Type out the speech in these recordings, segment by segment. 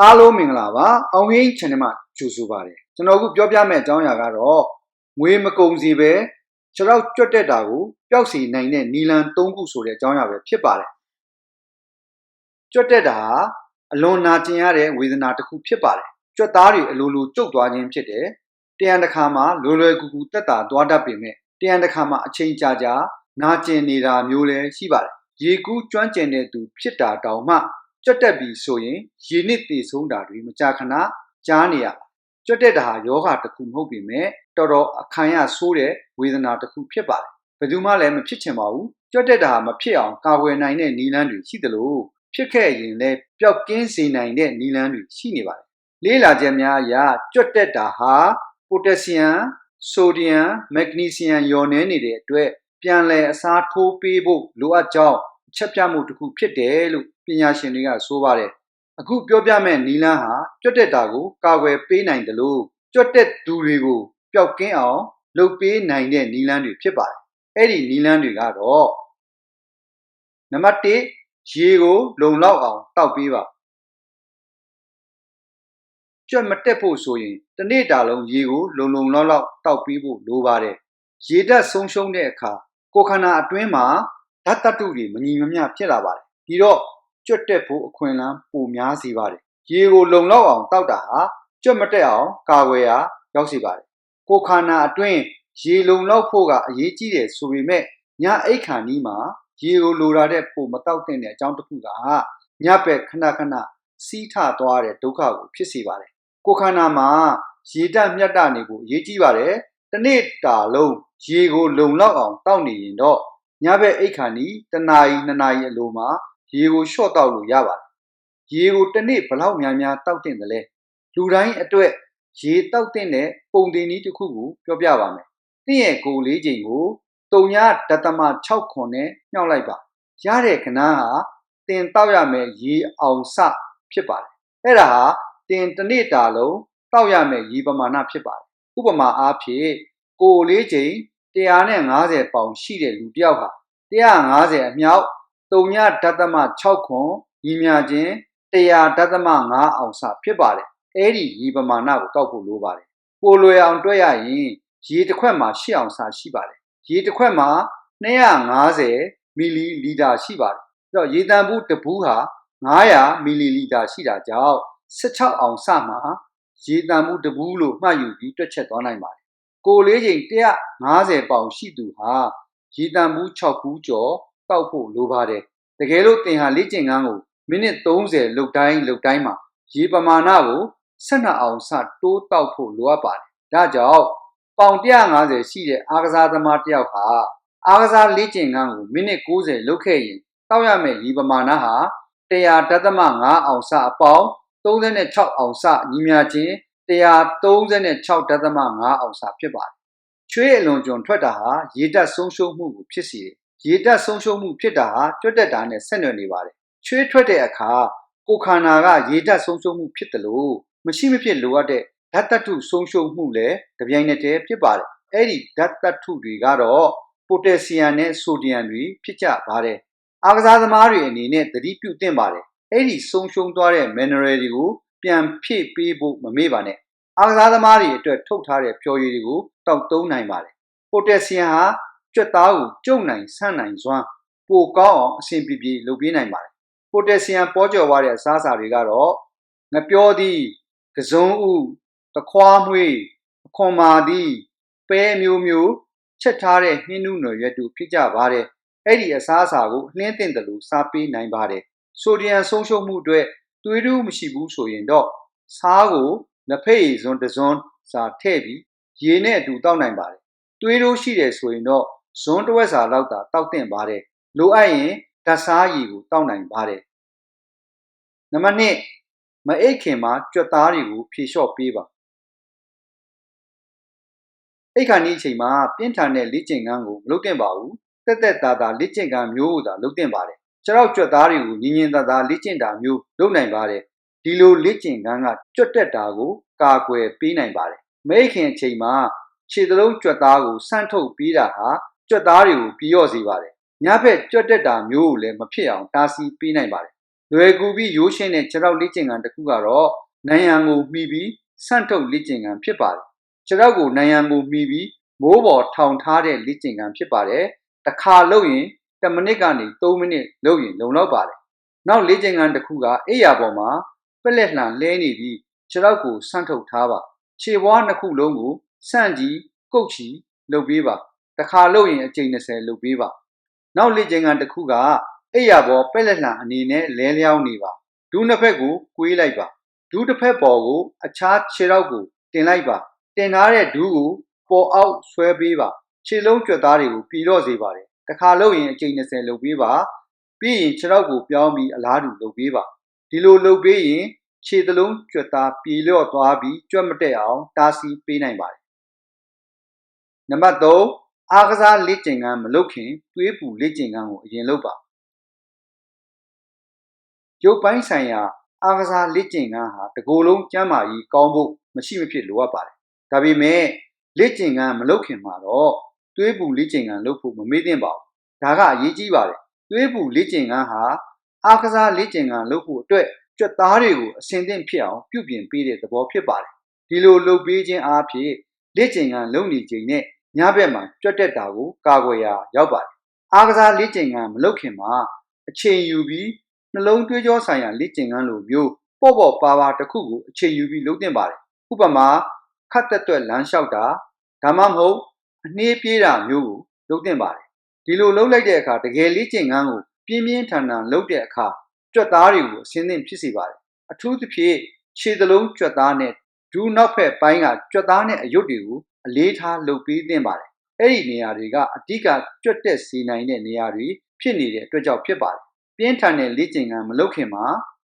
အားလုံးမင်္ဂလာပါအောင်ရင်း channel မှာကြိုဆိုပါတယ်ကျွန်တော်အခုပြောပြမယ့်အကြောင်းအရာကတော့ငွေမကုန်စီပဲခြေတော့ကြွတ်တက်တာကိုပျောက်စီနိုင်တဲ့နီလန်၃ခုဆိုတဲ့အကြောင်းအရာပဲဖြစ်ပါတယ်ကြွတ်တက်တာဟာအလွန်နာကျင်ရတဲ့ဝေဒနာတစ်ခုဖြစ်ပါတယ်ကြွတ်သားတွေအလိုလိုကျုပ်သွားခြင်းဖြစ်တယ်တရံတစ်ခါမှလွယ်လွယ်ကူကူတက်တာသွားတတ်ပေမဲ့တရံတစ်ခါမှအချိန်ကြာကြာနာကျင်နေတာမျိုးလည်းရှိပါတယ်ရေကူးကျွမ်းကျင်တဲ့သူဖြစ်တာတောင်မှ ကြွတ်တက်ပြီဆိုရင်ရေနစ်တည်ဆုံးတာတွေမကြာခဏကြားနေရကြွတ်တက်တာဟာယောဂတစ်ခုမဟုတ်ပေမဲ့တော်တော်အခံရဆိုးတဲ့ဝေဒနာတစ်ခုဖြစ်ပါတယ်ဘယ်သူမှလည်းမဖြစ်ချင်ပါဘူးကြွတ်တက်တာဟာမဖြစ်အောင်ကာကွယ်နိုင်တဲ့နည်းလမ်းတွေရှိသလိုဖြစ်ခဲ့ရင်လည်းပျောက်ကင်းစေနိုင်တဲ့နည်းလမ်းတွေရှိနေပါတယ်လေးလာချက်များအရကြွတ်တက်တာဟာပိုတက်ဆီယမ်ဆိုဒီယမ်မက်ဂနီဆီယမ်လျော်နှဲနေတဲ့အတွက်ပြန်လည်အစားထိုးပေးဖို့လိုအပ်ကြောင်းအ ချက်ပြမှုတစ်ခုဖြစ်တယ်လို့ပညာရှင်တွေကဆိုပါတယ်အခုပြောပြမယ့်နီလန်းဟာကြွတ်တက်တာကိုကာကွယ်ပေးနိုင်တယ်လို့ကြွတ်တက်သူတွေကိုပျောက်ကင်းအောင်လုပ်ပေးနိုင်တဲ့နီလန်းတွေဖြစ်ပါတယ်အဲ့ဒီနီလန်းတွေကတော့နံပါတ်1ရေကိုလုံလောက်အောင်တောက်ပေးပါကြွက်မတက်ဖို့ဆိုရင်တစ်နေ့တာလုံးရေကိုလုံလုံလောက်လောက်တောက်ပေးဖို့လိုပါတယ်ရေဓာတ်ဆုံးရှုံးတဲ့အခါကိုယ်ခန္ဓာအတွင်းမှာ ဓာတ်တတ္တုတွေမညီမမျှဖြစ်လာပါတယ်ဒီတော့ကြွတ်တက်ဖို့အခွင့်အလမ်းပိုများစေပါတယ်ရေကိုလုံလောက်အောင်တောက်တာဟာကြွတ်မတက်အောင်ကာကွယ်ရာရောက်စေပါတယ်ကိုယ်ခန္ဓာအတွင်းရေလုံလောက်ဖို့ကအရေးကြီးတယ်ဆိုပေမဲ့ညအိတ်ခါနီးမှာရေကိုလိုတာတဲ့ပိုမတောက်တဲ့အကြောင်းတစ်ခုကညဘက်ခဏခဏစီးထသွားတဲ့ဒုက္ခကိုဖြစ်စေပါတယ်ကိုယ်ခန္ဓာမှာရေဓာတ်မြတ်တာနေဖို့အရေးကြီးပါတယ်တနေ့တာလုံးရေကိုလုံလောက်အောင်တောက်နေရင်တော့ ညဘက်အိတ်ခါနီးတနာရီနှစ်နာရီအလိုမှာရေကိုလျှော့တောက်လို့ရပါတယ်ရေကိုတစ်နေ့ဘလောက်များများတောက်တင်တယ်လဲလူတိုင်းအတွက်ရေတောက်တင်တဲ့ပုံတင်နည်းတစ်ခုကိုပြောပြပါမယ်။တင့်ရဲ့ကိုလေးချိန်ကိုတုံညာဒသမ6ခွန်နဲ့ညှောက်လိုက်ပါ။ရတဲ့ကဏ္ဍဟာတင်တောက်ရမယ်ရေအောင်စဖြစ်ပါတယ်။အဲ့ဒါဟာတင်တစ်နေ့တာလုံးတောက်ရမယ်ရေပမာဏဖြစ်ပါတယ်။ဥပမာအားဖြင့်ကိုလေးချိန် 150ပေါင်ရှိတဲ့လူတစ်ယောက်ဟာ150အမြောက်တုံညဒသမ6ခွန်ညီမြခြင်း100ဒသမ5အောင်စဖြစ်ပါတယ်အဲ့ဒီရေပမာဏကိုတောက်ဖို့လိုပါတယ်ပိုလွယ်အောင်တွက်ရရင်ရေတစ်ခွက်မှာ8အောင်စရှိပါတယ်ရေတစ်ခွက်မှာ250မီလီလီတာရှိပါတယ်အဲ့တော့ရေတန်ဘူးတဘူးဟာ900မီလီလီတာရှိတာကြောင့်16အောင်စမှာရေတန်ဘူးတဘူးလို့မှတ်ယူပြီးတွက်ချက်သွားနိုင်ပါတယ် ကိုလေးချိန်150ပေါင်ရှိသူဟာရေတန်ဘူး6ဘူးကျော်တောက်ဖို့လိုပါတယ်တကယ်လို့သင်ဟာလေ့ကျင့်ခန်းကိုမိနစ်30လုတ်တိုင်းလုတ်တိုင်းမှာရေပမာဏကို12အောင်စတိုးတောက်ဖို့လိုအပ်ပါတယ်ဒါကြောင့်ပေါင်150ရှိတဲ့အားကစားသမားတစ်ယောက်ဟာအားကစားလေ့ကျင့်ခန်းကိုမိနစ်60လုတ်ခဲ့ရင်တောက်ရမယ့်ရေပမာဏဟာ100.5အောင်စအပေါင်း36အောင်စညီမြခြင်း 136.5အောင်စဖြစ်ပါတယ်ချွေးအလွန်ကျွံထွက်တာဟာရေဓာတ်ဆုံးရှုံးမှုကိုဖြစ်စေတယ်ရေဓာတ်ဆုံးရှုံးမှုဖြစ်တာဟာကြွတ်တက်တာနဲ့ဆက်နွယ်နေပါတယ်။ချွေးထွက်တဲ့အခါကိုခန္ဓာကရေဓာတ်ဆုံးရှုံးမှုဖြစ်တယ်လို့မရှိမဖြစ်လိုအပ်တဲ့ဓာတ်တတ္ထုဆုံးရှုံးမှုလည်းကြပြိုင်နဲ့တည်းဖြစ်ပါတယ်။အဲ့ဒီဓာတ်တတ္ထုတွေကတော့ပိုတက်ဆီယမ်နဲ့ဆိုဒီယမ်တွေဖြစ်ကြပါတယ်။အားကစားသမားတွေအနေနဲ့သတိပြုသင့်ပါတယ်။အဲ့ဒီဆုံးရှုံးသွားတဲ့ mineral တွေကို ပြန်ဖြည့်ပေးဖို့မမေ့ပါနဲ့။အားကစားသမားတွေအတွက်ထုတ်ထားတဲ့ဖြော်ရည်တွေကိုတောက်သုံးနိုင်ပါတယ်။ပိုတက်ဆီယမ်ဟာကြွက်သားကိုကျုံနိုင်ဆန့်နိုင်စွမ်းပိုကောင်းအောင်အဆင်ပြေပြေလုပ်ပေးနိုင်ပါတယ်။ပိုတက်ဆီယမ်ပေါ်ကျော်သွားတဲ့အစားအစာတွေကတော့ငပြောသည့်ကစုံဥတခွားမွေးအခွန်မာသည့်ပဲမျိုးမျိုးချက်ထားတဲ့နှင်းနုနယ်ရွက်တို့ဖြစ်ကြပါတယ်။အဲ့ဒီအစားအစာကိုနှင်းတင်တယ်လို့စားပေးနိုင်ပါတယ်။ဆိုဒီယမ်ဆုံးရှုံးမှုအတွက် သွေးတူးမရှိဘူးဆိုရင်တော့စားကိုလက်ဖက်ရည်စွန်းတစ်စွန်းစာထည့်ပြီးရေနဲ့အတူတောက်နိုင်ပါတယ်။သွေးတိုးရှိတယ်ဆိုရင်တော့ဇွန်းတစ်ဝက်စာလောက်သာတောက်တင်ပါတယ်လိုအပ်ရင်ဓာတ်စားရည်ကိုတောက်နိုင်ပါတယ်နံပါတ်2မအိတ်ခင်မှာကြွက်သားတွေကိုဖြေလျှော့ပေးပါအိတ်ခါနီးအချိန်မှာပြင်းထန်တဲ့လေ့ကျင့်ခန်းကိုမလုပ်သင့်ပါဘူးတက်တက်တာတာလေ့ကျင့်ခန်းမျိုးကိုသာလုပ်သင့်ပါတယ် ခြေထောက်ကြွက်သားတွေကိုညင်ညင်သာသာလေ့ကျင့်တာမျိုးလုပ်နိုင်ပါတယ်ဒီလိုလေ့ကျင့်ခန်းကကြွက်တက်တာကိုကာကွယ်ပေးနိုင်ပါတယ်မိခင်အချိန်မှာခြေသလုံးကြွက်သားကိုဆန့်ထုတ်ပေးတာဟာကြွက်သားတွေကိုပြေလျော့စေပါတယ်။ညဘက်ကြွက်တက်တာမျိုးကိုလည်းမဖြစ်အောင်တားဆီးပေးနိုင်ပါတယ်လွယ်ကူပြီးရိုးရှင်းတဲ့ခြေထောက်လေ့ကျင့်ခန်းတစ်ခုကတော့နိုင်ရန်ကိုမှီပြီးဆန့်ထုတ်လေ့ကျင့်ခန်းဖြစ်ပါတယ်ခြေထောက်ကိုနိုင်ရန်ကိုမှီပြီးမိုးပေါ်ထောင်ထားတဲ့လေ့ကျင့်ခန်းဖြစ်ပါတယ်တစ်ခါလုပ်ရင် 10မိနစ်ကနေ3မိနစ်လုပ်ရင်လုံလောက်ပါတယ်နောက်လေ့ကျင့်ခန်းတစ်ခုကအိယာပေါ်မှာပက်လက်လှန်လဲနေပြီးခြေထောက်ကိုဆန့်ထုတ်ထားပါခြေဘွားနှစ်ခုလုံးကိုဆန့်ကြည့်ကုတ်ချီလုပ်ပေးပါတစ်ခါလုပ်ရင်အကြိမ်20လုပ်ပေးပါနောက်လေ့ကျင့်ခန်းတစ်ခုကအိယာပေါ်ပက်လက်လှန်အနေနဲ့လဲလျောင်းနေပါဒူးနှစ်ဖက်ကိုကွေးလိုက်ပါဒူးတစ်ဖက်ပေါ်ကိုအခြားခြေထောက်ကိုတင်လိုက်ပါတင်ထားတဲ့ဒူးကိုပေါ်အောက်ဆွဲပေးပါခြေလုံးကြွက်သားတွေကိုပြည်တော့စေပါတယ် တစ်ခါလုပ်ရင်အကြိမ်20လုပ်ပေးပါပြီးရင်ခြေထောက်ကိုပြောင်းပြီးအလားတူလုပ်ပေးပါဒီလိုလုပ်ပေးရင်ခြေသလုံးကြွက်သားပြည်လျော့သွားပြီးကြွက်မတက်အောင်တားဆီးပေးနိုင်ပါတယ်နံပါတ်3အားကစားလေ့ကျင့်ခန်းမလုပ်ခင်သွေးပူလေ့ကျင့်ခန်းကိုအရင်လုပ်ပါရုပ်ပိုင်းဆိုင်ရာအားကစားလေ့ကျင့်ခန်းဟာတကိုယ်လုံးကျန်းမာရေးကောင်းဖို့မရှိမဖြစ်လိုအပ်ပါတယ်ဒါပေမဲ့လေ့ကျင့်ခန်းမလုပ်ခင်မှာတော့ သွေးပူလေ့ကျင့်ခန်းလုပ်ဖို့မမေ့သင့်ပါဘူးဒါကအရေးကြီးပါတယ်သွေးပူလေ့ကျင့်ခန်းဟာအားကစားလေ့ကျင့်ခန်းလုပ်ဖို့အတွက်ကြွက်သားတွေကိုအဆင်သင့်ဖြစ်အောင်ပြုပြင်ပေးတဲ့သဘောဖြစ်ပါတယ်ဒီလိုလုပ်ပေးခြင်းအားဖြင့်လေ့ကျင့်ခန်းလုပ်နေချိန်နဲ့ညဘက်မှာကြွက်တက်တာကိုကာကွယ်ရာရောက်ပါတယ်အားကစားလေ့ကျင့်ခန်းမလုပ်ခင်မှာအချိန်ယူပြီးနှလုံးသွေးကြောဆိုင်ရာလေ့ကျင့်ခန်းလိုမျိုးပေါ့ပေါ့ပါပါတစ်ခုကိုအချိန်ယူပြီးလုပ်သင့်ပါတယ်ဥပမာခတ်တက်တွက်လမ်းလျှောက်တာဒါမှမဟုတ် အနှေးပြေးတာမျိုးကိုလုပ်သင့်ပါတယ်ဒီလိုလုပ်လိုက်တဲ့အခါတကယ်လေ့ကျင့်ခန်းကိုပြင်းပြင်းထန်ထန်လုပ်တဲ့အခါကြွက်သားတွေကိုအစင်းသင့်ဖြစ်စေပါတယ်အထူးသဖြင့်ခြေသလုံးကြွက်သားနဲ့ဒူးနောက်ဖက်ပိုင်းကကြွက်သားနဲ့အယုတ်တွေကိုအလေးထားလုပ်ပေးသင့်ပါတယ်အဲ့ဒီနေရာတွေကအဓိကကြွက်တက်စေနိုင်တဲ့နေရာတွေဖြစ်နေတဲ့အတွက်ကြောင့်ဖြစ်ပါတယ်ပြင်းထန်တဲ့လေ့ကျင့်ခန်းမလုပ်ခင်မှာ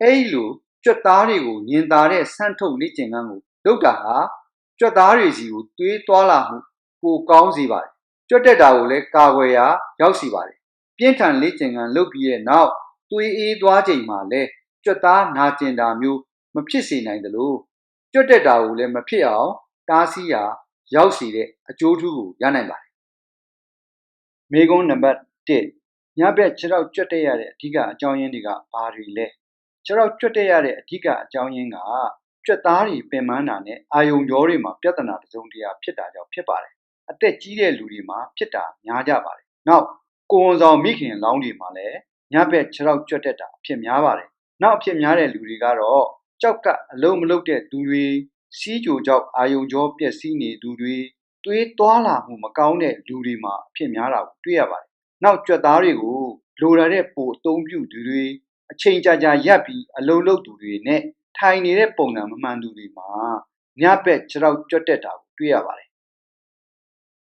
အဲ့ဒီလိုကြွက်သားတွေကိုညင်သာတဲ့ဆန့်ထုတ်လေ့ကျင့်ခန်းကိုလုပ်တာဟာကြွက်သားတွေစီကိုသွေးသွားလာမှု ပိုကောင်းစေပါတယ်ကြွက်တက်တာကိုလည်းကာကွယ်ရာရောက်စီပါတယ်ပြင်းထန်လေ့ကျင့်ခန်းလုပ်ပြီးတဲ့နောက်သွေးအေးသွားချိန်မှာလည်းကြွက်သားနာကျင်တာမျိုးမဖြစ်စေနိုင်သလိုကြွက်တက်တာကိုလည်းမဖြစ်အောင်တားဆီးရာရောက်စီတဲ့အကျိုးထူးကိုရနိုင်ပါတယ်မေကွန်းနံပါတ်1ညဘက်ခြေထောက်ကြွက်တက်ရတဲ့အဓိကအကြောင်းရင်းတွေကဘာတွေလဲခြေထောက်ကြွက်တက်ရတဲ့အဓိကအကြောင်းရင်းကကြွက်သားတွေပင်ပန်းတာနဲ့အာယုံကြောတွေမှာပြဿနာတစ်စုံတစ်ရာဖြစ်တာကြောင့်ဖြစ်ပါတယ် အသက်ကြီးတဲ့လူတွေမှာဖြစ်တာများကြပါတယ်နောက်ကိုဝန်ဆောင်မိခင်လောင်းတွေမှာလည်းညဘက်ခြေထောက်ကြွက်တက်တာအဖြစ်များပါတယ်နောက်အဖြစ်များတဲ့လူတွေကတော့ကြောက်ကအလုံးမလုံးတဲ့သူတွေစီးကြိုကြောက်အာယုံကြောပျက်စီးနေသူတွေသွေးသွားလာမှုမကောင်းတဲ့လူတွေမှာအဖြစ်များတာကိုတွေ့ရပါတယ်နောက်ကြွက်သားတွေကိုလိုရတဲ့ပိုအသုံးပြုသူတွေအချိန်ကြာကြာရပ်ပြီးအလုံးလုံးသူတွေနဲ့ထိုင်နေတဲ့ပုံစံမမှန်သူတွေမှာညဘက်ခြေထောက်ကြွက်တက်တာကိုတွေ့ရပါတယ်